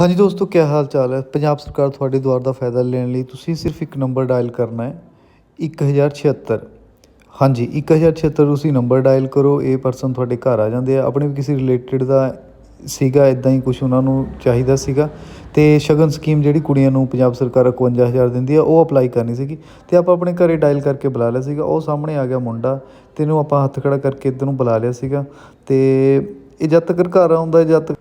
ਹਾਂਜੀ ਦੋਸਤੋ ਕੀ ਹਾਲ ਚਾਲ ਹੈ? ਪੰਜਾਬ ਸਰਕਾਰ ਤੁਹਾਡੇ ਦੁਆਰ ਦਾ ਫਾਇਦਾ ਲੈਣ ਲਈ ਤੁਸੀਂ ਸਿਰਫ ਇੱਕ ਨੰਬਰ ਡਾਇਲ ਕਰਨਾ ਹੈ 1076 ਹਾਂਜੀ 1076 ਤੁਸੀਂ ਨੰਬਰ ਡਾਇਲ ਕਰੋ, ਇਹ ਪਰਸਨ ਤੁਹਾਡੇ ਘਰ ਆ ਜਾਂਦੇ ਆ। ਆਪਣੇ ਵੀ ਕਿਸੇ ਰਿਲੇਟਡ ਦਾ ਸੀਗਾ ਇਦਾਂ ਹੀ ਕੁਝ ਉਹਨਾਂ ਨੂੰ ਚਾਹੀਦਾ ਸੀਗਾ। ਤੇ ਸ਼ਗਨ ਸਕੀਮ ਜਿਹੜੀ ਕੁੜੀਆਂ ਨੂੰ ਪੰਜਾਬ ਸਰਕਾਰ 51000 ਦਿੰਦੀ ਆ, ਉਹ ਅਪਲਾਈ ਕਰਨੀ ਸੀਗੀ। ਤੇ ਆਪਾਂ ਆਪਣੇ ਘਰੇ ਡਾਇਲ ਕਰਕੇ ਬੁਲਾ ਲਿਆ ਸੀਗਾ। ਉਹ ਸਾਹਮਣੇ ਆ ਗਿਆ ਮੁੰਡਾ, ਤੇ ਇਹਨੂੰ ਆਪਾਂ ਹੱਥ ਖੜਾ ਕਰਕੇ ਇੱਧਰ ਨੂੰ ਬੁਲਾ ਲਿਆ ਸੀਗਾ। ਤੇ ਇਹ ਜਦ ਤੱਕ ਘਰ ਆਉਂਦਾ, ਜਦ ਤੱਕ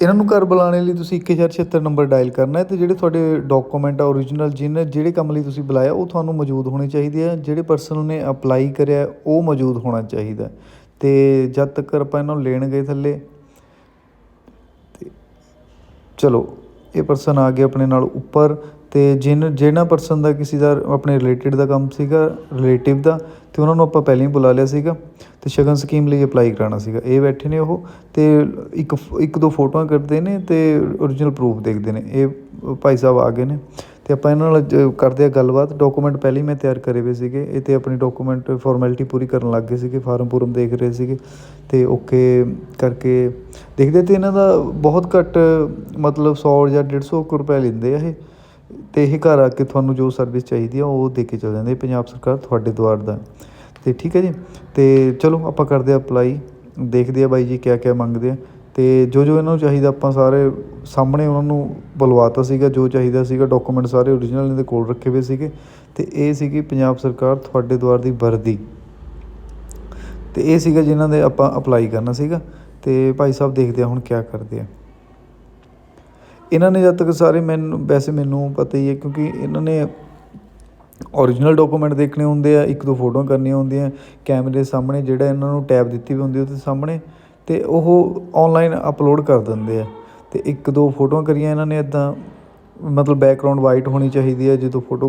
ਇਹਨਾਂ ਨੂੰ ਘਰ ਬੁਲਾਉਣ ਲਈ ਤੁਸੀਂ 1076 ਨੰਬਰ ਡਾਇਲ ਕਰਨਾ ਹੈ ਤੇ ਜਿਹੜੇ ਤੁਹਾਡੇ ਡਾਕੂਮੈਂਟ ਆ ਓਰੀਜਨਲ ਜਿਹਨੇ ਜਿਹੜੇ ਕੰਮ ਲਈ ਤੁਸੀਂ ਬੁਲਾਇਆ, ਉਹ ਤੁਹਾਨੂੰ ਮੌਜੂਦ ਹੋਣੇ ਚਾਹੀਦੇ ਆ, ਜਿਹੜੇ ਪਰਸਨ ਨੇ ਅਪਲਾਈ ਕਰਿਆ, ਉਹ ਮੌਜੂਦ ਹੋਣਾ ਚਾਹੀਦਾ ਤੇ ਜਦ ਤੱਕ ਆਪਾਂ ਇਹਨਾਂ ਨੂੰ ਲੈਣ ਗਏ ਥੱਲੇ, ਤੇ ਚਲੋ। ਇਹ ਪਰਸਨ ਆ ਗਏ ਆਪਣੇ ਨਾਲ ਉੱਪਰ ਅਤੇ ਜਿਨ, ਜਿਹਨਾਂ ਪਰਸਨ ਦਾ ਕਿਸੇ ਦਾ ਆਪਣੇ ਰਿਲੇਟਿਡ ਦਾ ਕੰਮ ਸੀਗਾ ਰਿਲੇਟਿਵ ਦਾ ਅਤੇ ਉਹਨਾਂ ਨੂੰ ਆਪਾਂ ਪਹਿਲਾਂ ਹੀ ਬੁਲਾ ਲਿਆ ਸੀਗਾ ਅਤੇ ਸ਼ਗਨ ਸਕੀਮ ਲਈ ਅਪਲਾਈ ਕਰਾਉਣਾ ਸੀਗਾ। ਇਹ ਬੈਠੇ ਨੇ ਉਹ ਅਤੇ ਇੱਕ ਇੱਕ ਦੋ ਫੋਟੋਆਂ ਕਰਦੇ ਨੇ ਅਤੇ ਓਰੀਜਨਲ ਪਰੂਫ ਦੇਖਦੇ ਨੇ। ਇਹ ਭਾਈ ਸਾਹਿਬ ਆ ਗਏ ਨੇ। ਅਤੇ ਆਪਾਂ ਇਹਨਾਂ ਨਾਲ ਜ- ਕਰਦੇ ਹਾਂ ਗੱਲਬਾਤ। ਡਾਕੂਮੈਂਟ ਪਹਿਲਾਂ ਹੀ ਮੈਂ ਤਿਆਰ ਕਰੇ ਹੋਏ ਸੀਗੇ। ਇਹ ਤਾਂ ਆਪਣੀ ਡਾਕੂਮੈਂਟ ਫੋਰਮੈਲਿਟੀ ਪੂਰੀ ਕਰਨ ਲੱਗ ਗਏ ਸੀਗੇ। ਫਾਰਮ ਫੁਰਮ ਦੇਖ ਰਹੇ ਸੀਗੇ। ਅਤੇ ਓਕੇ ਕਰਕੇ ਦੇਖਦੇ ਤਾਂ ਇਹਨਾਂ ਦਾ ਬਹੁਤ ਘੱਟ, ਮਤਲਬ ਸੌ ਜਾਂ ਡੇਢ ਸੌ ਕੁ ਰੁਪਏ ਲੈਂਦੇ ਆ ਇਹ। ਅਤੇ ਇਹ ਘਰ ਆ ਕੇ ਤੁਹਾਨੂੰ ਜੋ ਸਰਵਿਸ ਚਾਹੀਦੀ ਆ, ਉਹ ਦੇ ਕੇ ਚਲੇ ਜਾਂਦੇ ਪੰਜਾਬ ਸਰਕਾਰ ਤੁਹਾਡੇ ਦੁਆਰ ਦਾ। ਅਤੇ ਠੀਕ ਹੈ ਜੀ। ਅਤੇ ਚਲੋ ਆਪਾਂ ਕਰਦੇ ਆ ਅਪਲਾਈ ਦੇਖਦੇ ਆ ਬਾਈ ਜੀ ਕਿਆ ਕਿਆ ਮੰਗਦੇ ਆ। ਅਤੇ ਜੋ ਜੋ ਇਹਨਾਂ ਨੂੰ ਚਾਹੀਦਾ ਆਪਾਂ ਸਾਰੇ ਸਾਹਮਣੇ ਉਹਨਾਂ ਨੂੰ ਬੁਲਵਾਤਾ ਸੀਗਾ, ਜੋ ਚਾਹੀਦਾ ਸੀਗਾ ਡਾਕੂਮੈਂਟ ਸਾਰੇ ਓਰੀਜਨਲ ਇਹਨਾਂ ਦੇ ਕੋਲ ਰੱਖੇ ਹੋਏ ਸੀਗੇ। ਅਤੇ ਇਹ ਸੀਗੀ ਪੰਜਾਬ ਸਰਕਾਰ ਤੁਹਾਡੇ ਦੁਆਰ ਦੀ ਵਰਦੀ। ਅਤੇ ਇਹ ਸੀਗਾ ਜਿਨ੍ਹਾਂ ਦੇ ਆਪਾਂ ਅਪਲਾਈ ਕਰਨਾ ਸੀਗਾ। ਅਤੇ ਭਾਈ ਸਾਹਿਬ ਦੇਖਦੇ ਆ ਹੁਣ ਕਿਆ ਕਰਦੇ ਆ। ਇਹਨਾਂ ਨੇ ਜਦ ਤੱਕ ਸਾਰੇ ਮੈਨੂੰ, ਵੈਸੇ ਮੈਨੂੰ ਪਤਾ ਹੀ ਹੈ ਕਿਉਂਕਿ ਇਹਨਾਂ ਨੇ ਓਰੀਜਨਲ ਡਾਕੂਮੈਂਟ ਦੇਖਣੇ ਹੁੰਦੇ ਆ, ਇੱਕ ਦੋ ਫੋਟੋਆਂ ਕਰਨੀਆਂ ਹੁੰਦੀਆਂ, ਕੈਮਰੇ ਸਾਹਮਣੇ ਜਿਹੜਾ ਇਹਨਾਂ ਨੂੰ ਟੈਬ ਦਿੱਤੀ ਵੀ ਹੁੰਦੀ ਉਹਦੇ ਸਾਹਮਣੇ। ਅਤੇ ਉਹ ਔਨਲਾਈਨ ਅਪਲੋਡ ਕਰ ਦਿੰਦੇ ਆ। ਅਤੇ ਇੱਕ ਦੋ ਫੋਟੋਆਂ ਕਰੀਆਂ ਇਹਨਾਂ ਨੇ ਇੱਦਾਂ ਮਤਲਬ ਬੈਕਗਰਾਊਂਡ ਵਾਈਟ ਹੋਣੀ ਚਾਹੀਦੀ ਹੈ ਜਦੋਂ ਫੋਟੋ